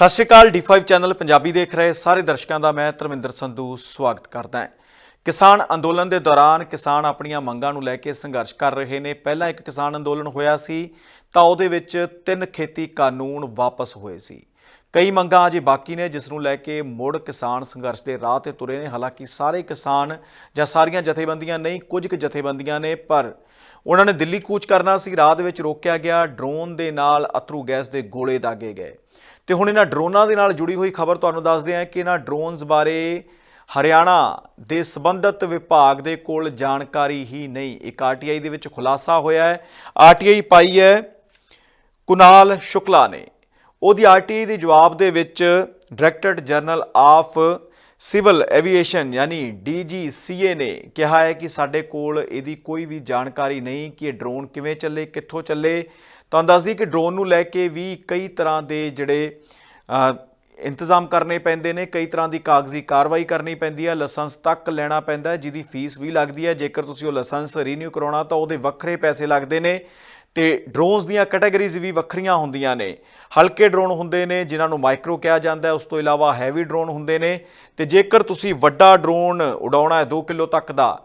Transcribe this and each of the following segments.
ਸਤਿ ਸ਼੍ਰੀ ਅਕਾਲ D5 channel Punjabi ਦੇਖ ਰਹੇ ਸਾਰੇ ਦਰਸ਼ਕਾਂ ਦਾ ਮੈਂ ਧਰਮਿੰਦਰ ਸੰਧੂ ਸਵਾਗਤ ਕਰਦਾ ਹਾਂ। ਕਿਸਾਨ ਅੰਦੋਲਨ ਦੇ ਦੌਰਾਨ ਕਿਸਾਨ ਆਪਣੀਆਂ ਮੰਗਾਂ ਨੂੰ ਲੈ ਕੇ ਸੰਘਰਸ਼ ਕਰ ਰਹੇ ਨੇ। ਪਹਿਲਾਂ ਇੱਕ ਕਿਸਾਨ ਅੰਦੋਲਨ ਹੋਇਆ ਸੀ, ਤਾਂ ਉਹਦੇ ਵਿੱਚ ਤਿੰਨ ਖੇਤੀ ਕਾਨੂੰਨ ਵਾਪਸ ਹੋਏ ਸੀ। ਕਈ ਮੰਗਾਂ ਅਜੇ ਬਾਕੀ ਨੇ, ਜਿਸ ਨੂੰ ਲੈ ਕੇ ਮੁੜ ਕਿਸਾਨ ਸੰਘਰਸ਼ ਦੇ ਰਾਹ ਤੇ ਤੁਰੇ ਨੇ। ਹਾਲਾਂਕਿ ਸਾਰੇ ਕਿਸਾਨ ਜਾਂ ਸਾਰੀਆਂ ਜਥੇਬੰਦੀਆਂ ਨਹੀਂ, ਕੁਝ ਕੁ ਜਥੇਬੰਦੀਆਂ ਨੇ, ਪਰ ਉਹਨਾਂ ਨੇ ਦਿੱਲੀ ਕੂਚ ਕਰਨਾ ਸੀ। ਰਾਹ ਦੇ ਵਿੱਚ ਰੋਕਿਆ ਗਿਆ। ਡਰੋਨ ਦੇ ਨਾਲ ਅਥਰੂ ਗੈਸ ਦੇ ਗੋਲੇ ਦਾਗੇ ਗਏ। ਤੇ ਹੁਣ ਇਹਨਾਂ ਡਰੋਨਾਂ ਦੇ ਨਾਲ ਜੁੜੀ ਹੋਈ ਖਬਰ ਤੁਹਾਨੂੰ ਦੱਸਦੇ ਹਾਂ ਕਿ ਇਹਨਾਂ ਡਰੋਨਸ ਬਾਰੇ ਹਰਿਆਣਾ ਦੇ ਸੰਬੰਧਿਤ ਵਿਭਾਗ ਦੇ ਕੋਲ ਜਾਣਕਾਰੀ ਹੀ ਨਹੀਂ। ਇੱਕ ਆਰਟੀਆਈ ਦੇ ਵਿੱਚ ਖੁਲਾਸਾ ਹੋਇਆ ਹੈ। ਆਰਟੀਆਈ ਪਾਈ ਹੈ, ਕੁਨਾਲ ਸ਼ੁਕਲਾ ਨੇ। ਉਹਦੀ ਆਰਟੀਆਈ ਦੇ ਜਵਾਬ ਦੇ ਵਿੱਚ director general of civil aviation ਯਾਨੀ ਡੀਜੀਸੀਏ ਨੇ ਕਿਹਾ ਹੈ ਕਿ ਸਾਡੇ ਕੋਲ ਇਹਦੀ ਕੋਈ ਵੀ ਜਾਣਕਾਰੀ ਨਹੀਂ ਕਿ ਇਹ ਡਰੋਨ ਕਿਵੇਂ ਚੱਲੇ, ਕਿੱਥੋਂ ਚੱਲੇ। ਤੁਹਾਨੂੰ ਦੱਸ ਦਈਏ ਕਿ ਡਰੋਨ ਨੂੰ ਲੈ ਕੇ ਵੀ ਕਈ ਤਰ੍ਹਾਂ ਦੇ ਜਿਹੜੇ ਇੰਤਜ਼ਾਮ ਕਰਨੇ ਪੈਂਦੇ ਨੇ, ਕਈ ਤਰ੍ਹਾਂ ਦੀ ਕਾਗਜ਼ੀ ਕਾਰਵਾਈ ਕਰਨੀ ਪੈਂਦੀ ਹੈ ਲਾਇਸੈਂਸ ਤੱਕ ਲੈਣਾ ਪੈਂਦਾ, ਜਿਹਦੀ ਫੀਸ ਵੀ ਲੱਗਦੀ ਹੈ ਜੇਕਰ ਤੁਸੀਂ ਉਹ ਲਾਇਸੈਂਸ ਰੀਨਿਊ ਕਰਾਉਣਾ ਤਾਂ ਉਹਦੇ ਵੱਖਰੇ ਪੈਸੇ ਲੱਗਦੇ ਨੇ ਤੇ ਡਰੋਨਸ ਦੀਆਂ ਕੈਟਾਗਰੀਜ਼ ਵੀ ਵੱਖਰੀਆਂ ਹੁੰਦੀਆਂ ਨੇ। ਹਲਕੇ ਡਰੋਨ ਹੁੰਦੇ ਨੇ, ਜਿਨ੍ਹਾਂ ਨੂੰ ਮਾਈਕਰੋ ਕਿਹਾ ਜਾਂਦਾ ਹੈ, ਉਸ ਤੋਂ ਇਲਾਵਾ ਹੈਵੀ ਡਰੋਨ ਹੁੰਦੇ ਨੇ। ਤੇ ਜੇਕਰ ਤੁਸੀਂ ਵੱਡਾ ਡਰੋਨ ਉਡਾਉਣਾ ਹੈ 2 ਕਿਲੋ ਤੱਕ ਦਾ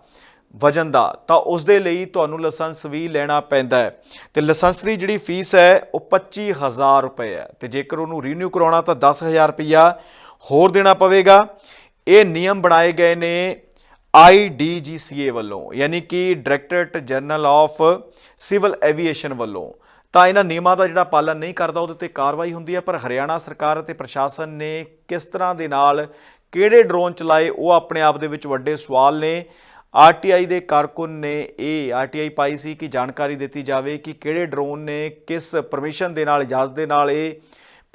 ਵਜਨ ਦਾ, ਤਾਂ ਉਸ ਦੇ ਲਈ ਤੁਹਾਨੂੰ ਲਾਇਸੈਂਸ ਵੀ ਲੈਣਾ ਪੈਂਦਾ ਹੈ। ਤੇ ਲਾਇਸੈਂਸ ਦੀ ਜਿਹੜੀ ਫੀਸ ਹੈ, ਉਹ 25000 ਰੁਪਏ ਹੈ। ਤੇ ਜੇਕਰ ਉਹਨੂੰ ਰੀਨਿਊ ਕਰਾਉਣਾ ਤਾਂ 10000 ਰੁਪਇਆ ਹੋਰ ਦੇਣਾ ਪਵੇਗਾ। ਇਹ ਨਿਯਮ ਬਣਾਏ ਗਏ ਨੇ IDGCA ਵੱਲੋਂ, ਯਾਨੀ ਕਿ directorate general of civil aviation ਵੱਲੋਂ। ਤਾਂ ਇਹਨਾਂ ਨਿਯਮਾਂ ਦਾ ਜਿਹੜਾ ਪਾਲਣ ਨਹੀਂ ਕਰਦਾ, ਉਹਦੇ ਤੇ ਕਾਰਵਾਈ ਹੁੰਦੀ ਹੈ। ਪਰ ਹਰਿਆਣਾ ਸਰਕਾਰ ਅਤੇ ਪ੍ਰਸ਼ਾਸਨ ਨੇ ਕਿਸ ਤਰ੍ਹਾਂ ਦੇ ਨਾਲ, ਕਿਹੜੇ ਡਰੋਨ ਚਲਾਏ, ਉਹ ਆਪਣੇ ਆਪ ਦੇ ਵਿੱਚ ਵੱਡੇ ਸਵਾਲ ਨੇ। ਆਰਟੀਆਈ ਦੇ ਕਾਰਕੁਨ ਨੇ ਇਹ ਆਰਟੀਆਈ ਪਾਈ ਸੀ ਕਿ ਜਾਣਕਾਰੀ ਦਿੱਤੀ ਜਾਵੇ ਕਿ ਕਿਹੜੇ ਡਰੋਨ ਨੇ ਕਿਸ ਪਰਮਿਸ਼ਨ ਦੇ ਨਾਲ, ਇਜਾਜ਼ਤ ਦੇ ਨਾਲ ਇਹ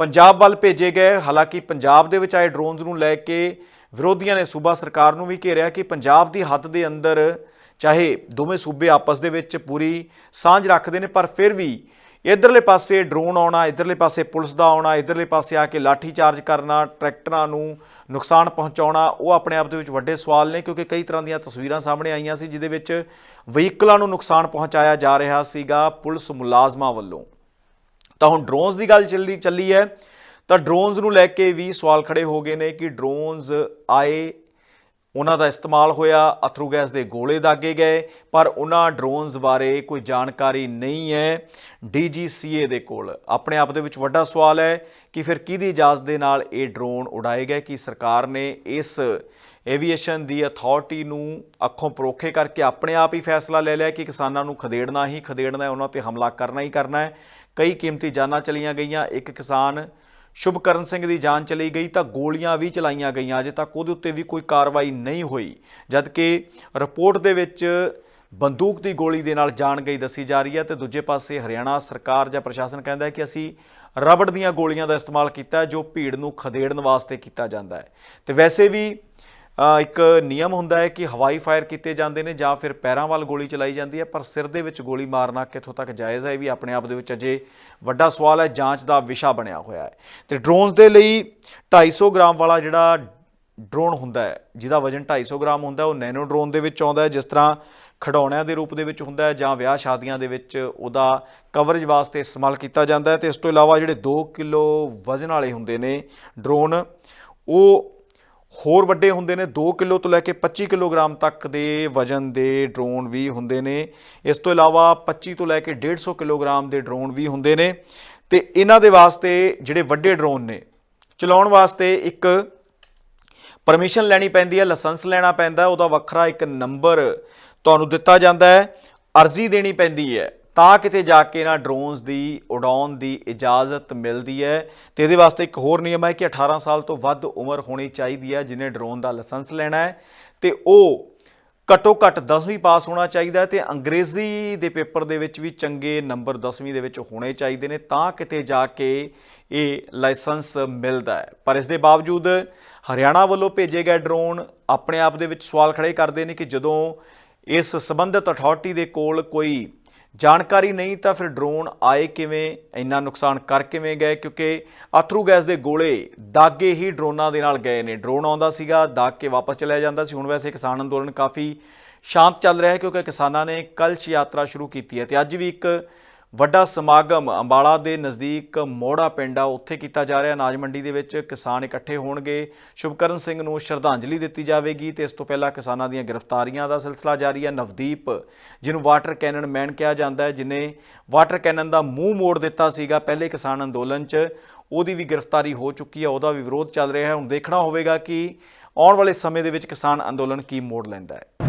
ਪੰਜਾਬ ਵੱਲ ਭੇਜੇ ਗਏ। ਹਾਲਾਂਕਿ ਪੰਜਾਬ ਦੇ ਵਿੱਚ ਆਏ ਡਰੋਨਸ ਨੂੰ ਲੈ ਕੇ ਵਿਰੋਧੀਆਂ ਨੇ ਸੂਬਾ ਸਰਕਾਰ ਨੂੰ ਵੀ ਘੇਰਿਆ ਕਿ ਪੰਜਾਬ ਦੀ ਹੱਦ ਦੇ ਅੰਦਰ ਚਾਹੇ ਦੋਵੇਂ ਸੂਬੇ ਆਪਸ ਦੇ ਵਿੱਚ ਪੂਰੀ ਸਾਂਝ ਰੱਖਦੇ ਨੇ, ਪਰ ਫਿਰ ਵੀ ਇਧਰਲੇ ਪਾਸੇ ਡਰੋਨ ਆਉਣਾ, ਇਧਰਲੇ ਪਾਸੇ ਪੁਲਿਸ ਦਾ ਆਉਣਾ, ਇਧਰਲੇ ਪਾਸੇ ਆ ਕੇ ਲਾਠੀ ਚਾਰਜ ਕਰਨਾ, ਟਰੈਕਟਰਾਂ ਨੂੰ ਨੁਕਸਾਨ ਪਹੁੰਚਾਉਣਾ, ਉਹ ਆਪਣੇ ਆਪ ਦੇ ਵਿੱਚ ਵੱਡੇ ਸਵਾਲ ਨੇ ਕਿਉਂਕਿ ਕਈ ਤਰ੍ਹਾਂ ਦੀਆਂ ਤਸਵੀਰਾਂ ਸਾਹਮਣੇ ਆਈਆਂ ਸੀ ਜਿਹਦੇ ਵਿੱਚ ਵਹੀਕਲਾਂ ਨੂੰ ਨੁਕਸਾਨ ਪਹੁੰਚਾਇਆ ਜਾ ਰਿਹਾ ਸੀਗਾ ਪੁਲਿਸ ਮੁਲਾਜ਼ਮਾਂ ਵੱਲੋਂ। ਤਾਂ ਹੁਣ ਡਰੋਨਸ ਦੀ ਗੱਲ ਚੱਲੀ ਚੱਲੀ ਹੈ, ਤਾਂ ਡਰੋਨਸ ਨੂੰ ਲੈ ਕੇ ਵੀ ਸਵਾਲ ਖੜੇ ਹੋ ਗਏ ਨੇ ਕਿ ਡਰੋਨਸ ਆਏ ਉਹਨਾਂ ਦਾ ਇਸਤੇਮਾਲ ਹੋਇਆ, ਅਥਰੂ ਗੈਸ ਦੇ ਗੋਲੇ ਦਾਗੇ ਗਏ, ਪਰ ਉਹਨਾਂ ਡਰੋਨਸ ਬਾਰੇ ਕੋਈ ਜਾਣਕਾਰੀ ਨਹੀਂ ਹੈ ਡੀਜੀਸੀਏ ਦੇ ਕੋਲ। ਆਪਣੇ ਆਪ ਦੇ ਵਿੱਚ ਵੱਡਾ ਸਵਾਲ ਹੈ ਕਿ ਫਿਰ ਕਿਹਦੀ ਇਜਾਜ਼ਤ ਦੇ ਨਾਲ ਇਹ ਡਰੋਨ ਉਡਾਏ ਗਏ? ਕਿ ਸਰਕਾਰ ਨੇ ਇਸ ਏਵੀਏਸ਼ਨ ਦੀ ਅਥਾਰਟੀ ਨੂੰ ਅੱਖੋਂ ਪਰੋਖੇ ਕਰਕੇ ਆਪਣੇ ਆਪ ਹੀ ਫੈਸਲਾ ਲੈ ਲਿਆ ਕਿ ਕਿਸਾਨਾਂ ਨੂੰ ਖਦੇੜਨਾ ਹੀ ਖਦੇੜਨਾ ਹੈ, ਉਹਨਾਂ ਤੇ ਹਮਲਾ ਕਰਨਾ ਹੀ ਕਰਨਾ ਹੈ? ਕਈ ਕੀਮਤੀ ਜਾਨਾਂ ਚਲੀਆਂ ਗਈਆਂ। ਇੱਕ ਕਿਸਾਨ ਸ਼ੁਭਕਰਨ ਸਿੰਘ ਦੀ ਜਾਨ ਚਲੀ ਗਈ ਤਾਂ ਗੋਲੀਆਂ ਵੀ ਚਲਾਈਆਂ ਗਈਆਂ। ਅਜੇ ਤੱਕ ਉਹਦੇ ਉੱਤੇ ਵੀ ਕੋਈ ਕਾਰਵਾਈ ਨਹੀਂ ਹੋਈ। ਜਦਕਿ ਰਿਪੋਰਟ ਦੇ ਵਿੱਚ ਬੰਦੂਕ ਦੀ ਗੋਲੀ ਦੇ ਨਾਲ ਜਾਨ ਗਈ ਦੱਸੀ ਜਾ ਰਹੀ ਹੈ ਤੇ ਦੂਜੇ ਪਾਸੇ ਹਰਿਆਣਾ ਸਰਕਾਰ ਜਾਂ ਪ੍ਰਸ਼ਾਸਨ ਕਹਿੰਦਾ ਹੈ ਕਿ ਅਸੀਂ ਰਬੜ ਦੀਆਂ ਗੋਲੀਆਂ ਦਾ ਇਸਤੇਮਾਲ ਕੀਤਾ ਜੋ ਭੀੜ ਨੂੰ ਖਦੇੜਨ ਵਾਸਤੇ ਕੀਤਾ ਜਾਂਦਾ ਹੈ। ਤੇ ਵੈਸੇ ਵੀ ਇੱਕ ਨਿਯਮ ਹੁੰਦਾ ਹੈ ਕਿ ਹਵਾਈ ਫਾਇਰ ਕੀਤੇ ਜਾਂਦੇ ਨੇ ਜਾਂ ਫਿਰ ਪੈਰਾਂ ਵੱਲ ਗੋਲੀ ਚਲਾਈ ਜਾਂਦੀ ਹੈ, ਪਰ ਸਿਰ ਦੇ ਵਿੱਚ ਗੋਲੀ ਮਾਰਨਾ ਕਿੱਥੋਂ ਤੱਕ ਜਾਇਜ਼ ਹੈ ਇਹ ਵੀ ਆਪਣੇ ਆਪ ਦੇ ਵਿੱਚ ਅਜੇ ਵੱਡਾ ਸਵਾਲ ਹੈ, ਜਾਂਚ ਦਾ ਵਿਸ਼ਾ ਬਣਿਆ ਹੋਇਆ ਹੈ। ਤੇ ਡਰੋਨਸ ਦੇ ਲਈ 250 ਗ੍ਰਾਮ ਵਾਲਾ ਜਿਹੜਾ ਡਰੋਨ ਹੁੰਦਾ ਹੈ, ਜਿਹਦਾ ਵਜ਼ਨ 250 ਗ੍ਰਾਮ ਹੁੰਦਾ ਉਹ ਨੈਨੋ ਡਰੋਨ ਦੇ ਵਿੱਚ ਆਉਂਦਾ ਹੈ, ਜਿਸ ਤਰ੍ਹਾਂ ਖਿਡੌਣਿਆਂ ਦੇ ਰੂਪ ਦੇ ਵਿੱਚ ਹੁੰਦਾ ਹੈ ਜਾਂ ਵਿਆਹ ਸ਼ਾਦੀਆਂ ਦੇ ਵਿੱਚ ਉਹਦਾ ਕਵਰੇਜ ਵਾਸਤੇ ਇਸਤੇਮਾਲ ਕੀਤਾ ਜਾਂਦਾ ਹੈ। ਤੇ ਇਸ ਤੋਂ ਇਲਾਵਾ ਜਿਹੜੇ 2 ਕਿਲੋ ਵਜ਼ਨ ਵਾਲੇ ਹੁੰਦੇ ਨੇ ਡਰੋਨ, ਉਹ ਹੋਰ ਵੱਡੇ ਹੁੰਦੇ ਨੇ 2 ਕਿਲੋ ਤੋਂ ਲੈ ਕੇ 25 ਕਿਲੋਗ੍ਰਾਮ ਤੱਕ ਦੇ ਵਜ਼ਨ ਦੇ ਡਰੋਨ ਵੀ ਹੁੰਦੇ ਨੇ। ਇਸ ਤੋਂ ਇਲਾਵਾ 25 ਤੋਂ ਲੈ ਕੇ 150 ਕਿਲੋਗ੍ਰਾਮ ਦੇ ਡਰੋਨ ਵੀ ਹੁੰਦੇ ਨੇ। ਤੇ ਇਹਨਾਂ ਦੇ ਵਾਸਤੇ ਜਿਹੜੇ ਵੱਡੇ ਡਰੋਨ ਨੇ, ਚਲਾਉਣ ਵਾਸਤੇ ਇੱਕ ਪਰਮਿਸ਼ਨ ਲੈਣੀ ਪੈਂਦੀ ਹੈ, ਲਾਇਸੈਂਸ ਲੈਣਾ ਪੈਂਦਾ ਉਹਦਾ ਵੱਖਰਾ ਇੱਕ ਨੰਬਰ ਤੁਹਾਨੂੰ ਦਿੱਤਾ ਜਾਂਦਾ ਹੈ, ਅਰਜ਼ੀ ਦੇਣੀ ਪੈਂਦੀ ਹੈ। ਤਾਂ ਕਿਤੇ ਜਾ ਕੇ ਨਾ ਡਰੋਨਸ ਦੀ ਉਡਾਉਣ ਦੀ ਇਜਾਜ਼ਤ ਮਿਲਦੀ ਹੈ ਤੇ ਇਹਦੇ ਵਾਸਤੇ ਇੱਕ ਹੋਰ ਨਿਯਮ ਹੈ ਕਿ 18 ਸਾਲ ਤੋਂ ਵੱਧ ਉਮਰ ਹੋਣੀ ਚਾਹੀਦੀ ਹੈ ਜਿਹਨੇ ਡਰੋਨ ਦਾ ਲਾਇਸੈਂਸ ਲੈਣਾ ਹੈ ਤੇ ਉਹ ਘੱਟੋ ਘੱਟ 10ਵੀਂ ਪਾਸ ਹੋਣਾ ਚਾਹੀਦਾ ਹੈ ਤੇ ਅੰਗਰੇਜ਼ੀ ਦੇ ਪੇਪਰ ਦੇ ਵਿੱਚ ਵੀ ਚੰਗੇ ਨੰਬਰ 10ਵੀਂ ਦੇ ਵਿੱਚ ਹੋਣੇ ਚਾਹੀਦੇ ਨੇ ਤਾਂ ਕਿਤੇ ਜਾ ਕੇ ਇਹ ਲਾਇਸੈਂਸ ਮਿਲਦਾ ਹੈ। ਪਰ ਇਸ ਦੇ ਬਾਵਜੂਦ ਹਰਿਆਣਾ ਵੱਲੋਂ ਭੇਜੇ ਗਏ ਡਰੋਨ ਆਪਣੇ ਆਪ ਦੇ ਵਿੱਚ ਸਵਾਲ ਖੜੇ ਕਰਦੇ ਨੇ ਕਿ ਜਦੋਂ ਇਸ ਸੰਬੰਧਿਤ ਅਥਾਰਟੀ ਦੇ ਕੋਲ ਕੋਈ ਜਾਣਕਾਰੀ ਨਹੀਂ ਤਾਂ ਫਿਰ ਡਰੋਨ ਆਏ ਕਿਵੇਂ, ਇੰਨਾ ਨੁਕਸਾਨ ਕਰ ਕਿਵੇਂ ਗਏ? ਕਿਉਂਕਿ ਅਥਰੂ ਗੈਸ ਦੇ ਗੋਲੇ ਦਾਗੇ ਹੀ ਡਰੋਨਾਂ ਦੇ ਨਾਲ ਗਏ ਨੇ। ਡਰੋਨ ਆਉਂਦਾ ਸੀਗਾ, ਦਾਗ ਕੇ ਵਾਪਸ ਚਲਿਆ ਜਾਂਦਾ ਸੀ। ਹੁਣ ਵੈਸੇ ਕਿਸਾਨ ਅੰਦੋਲਨ ਕਾਫੀ ਸ਼ਾਂਤ ਚੱਲ ਰਿਹਾ ਹੈ, ਕਿਉਂਕਿ ਕਿਸਾਨਾਂ ਨੇ ਕਲਸ਼ ਯਾਤਰਾ ਸ਼ੁਰੂ ਕੀਤੀ ਹੈ। ਤੇ ਅੱਜ ਵੀ ਇੱਕ ਵੱਡਾ ਸਮਾਗਮ ਅੰਬਾਲਾ ਦੇ ਨਜ਼ਦੀਕ ਮੋੜਾ ਪਿੰਡ ਆ, ਉੱਥੇ ਕੀਤਾ ਜਾ ਰਿਹਾ। ਅਨਾਜ ਮੰਡੀ ਦੇ ਵਿੱਚ ਕਿਸਾਨ ਇਕੱਠੇ ਹੋਣਗੇ। ਸ਼ੁਭਕਰਨ ਸਿੰਘ ਨੂੰ ਸ਼ਰਧਾਂਜਲੀ ਦਿੱਤੀ ਜਾਵੇਗੀ ਤੇ ਇਸ ਤੋਂ ਪਹਿਲਾਂ ਕਿਸਾਨਾਂ ਦੀਆਂ ਗ੍ਰਿਫਤਾਰੀਆਂ ਦਾ ਸਿਲਸਿਲਾ ਜਾਰੀ ਹੈ। ਨਵਦੀਪ, ਜਿਹਨੂੰ ਵਾਟਰ ਕੈਨਨ ਮੈਨ ਕਿਹਾ ਜਾਂਦਾ ਹੈ ਜਿਨੇ ਵਾਟਰ ਕੈਨਨ ਦਾ ਮੂੰਹ ਮੋੜ ਦਿੱਤਾ ਸੀਗਾ ਪਹਿਲੇ ਕਿਸਾਨ ਅੰਦੋਲਨ 'ਚ। ਉਹਦੀ ਵੀ ਗ੍ਰਿਫਤਾਰੀ ਹੋ ਚੁੱਕੀ ਹੈ, ਉਹਦਾ ਵੀ ਵਿਰੋਧ ਚੱਲ ਰਿਹਾ ਹੈ। ਹੁਣ ਦੇਖਣਾ ਹੋਵੇਗਾ ਕਿ ਆਉਣ ਵਾਲੇ ਸਮੇਂ ਦੇ ਵਿੱਚ ਕਿਸਾਨ ਅੰਦੋਲਨ ਕੀ ਮੋੜ ਲੈਂਦਾ ਹੈ।